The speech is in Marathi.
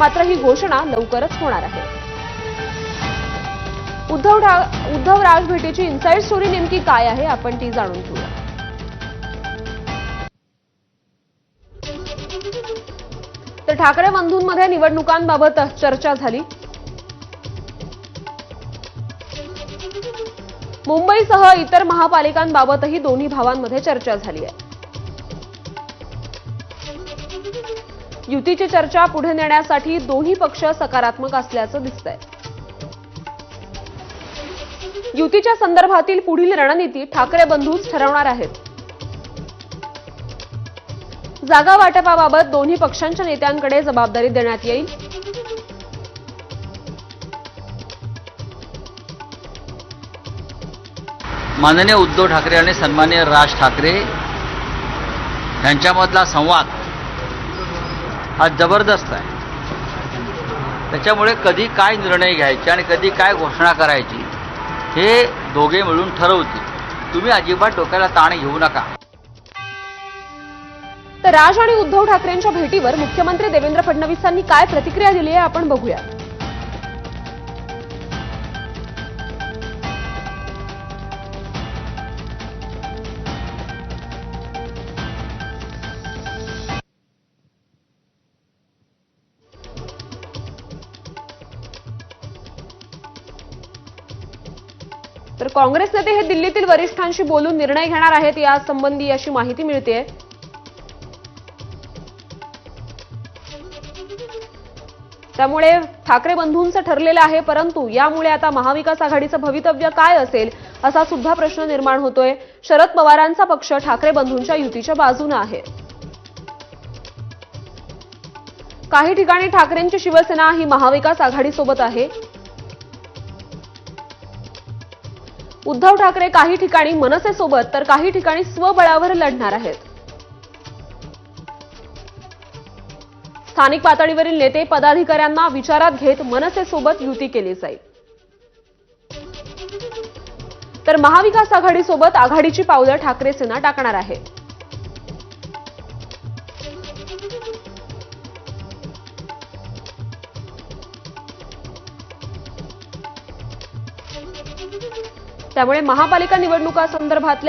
मात्र ही घोषणा लवकरच होणार आहे. उद्धव उद्धव राज भेटीची इनसाईड स्टोरी नेमकी काय आहे आपण ती जाणून घेऊया. तर ठाकरे बंधूंमध्ये निवडणुकांबाबत चर्चा झाली. मुंबईसह इतर महापालिकांबाबतही दोन्ही भावांमध्ये चर्चा झाली आहे. युतीची चर्चा पुढे नेण्यासाठी दोन्ही पक्ष सकारात्मक असल्याचं दिसतंय. युतीच्या संदर्भातील पुढील रणनीती ठाकरे बंधूच ठरवणार आहेत. जागा वाटपाबाबत दोन्ही पक्षांच्या नेत्यांकडे जबाबदारी देण्यात येईल. माननीय उद्धव ठाकरे आणि सन्माननीय राज ठाकरे यांच्यामधला संवाद हा जबरदस्त आहे. त्याच्यामुळे कधी काय निर्णय घ्यायचे आणि कधी काय घोषणा करायची हे दोघे मिळून ठरवतील. तुम्ही अजिबात डोक्याला ताण घेऊ नका. तर राज आणि उद्धव ठाकरेंच्या भेटीवर मुख्यमंत्री देवेंद्र फडणवीसांनी काय प्रतिक्रिया दिली आहे आपण बघूया तर काँग्रेस नेते हे दिल्लीतील वरिष्ठांशी बोलून निर्णय घेणार आहेत यासंबंधी अशी माहिती मिळते त्यामुळे ठाकरे बंधूंचं ठरलेलं आहे परंतु यामुळे आता महाविकास आघाडीचं भवितव्य काय असेल असा सुद्धा प्रश्न निर्माण होतोय. शरद पवारांचा पक्ष ठाकरे बंधूंच्या युतीच्या बाजूनं आहे. काही ठिकाणी ठाकरेंची शिवसेना ही महाविकास आघाडीसोबत आहे. उद्धव ठाकरे काही ठिकाणी मनसेसोबत तर काही ठिकाणी स्वबळावर लढणार आहेत. स्थानिक पातळीवरील नेते पदाधिकाऱ्यांना विचारात घेत मनसेसोबत युती केली जाईल. तर महाविकास आघाडीसोबत आघाडीची पावलं ठाकरे सेना टाकणार आहे त्यामुळे महापालिका निवडणुका संदर्भातल्या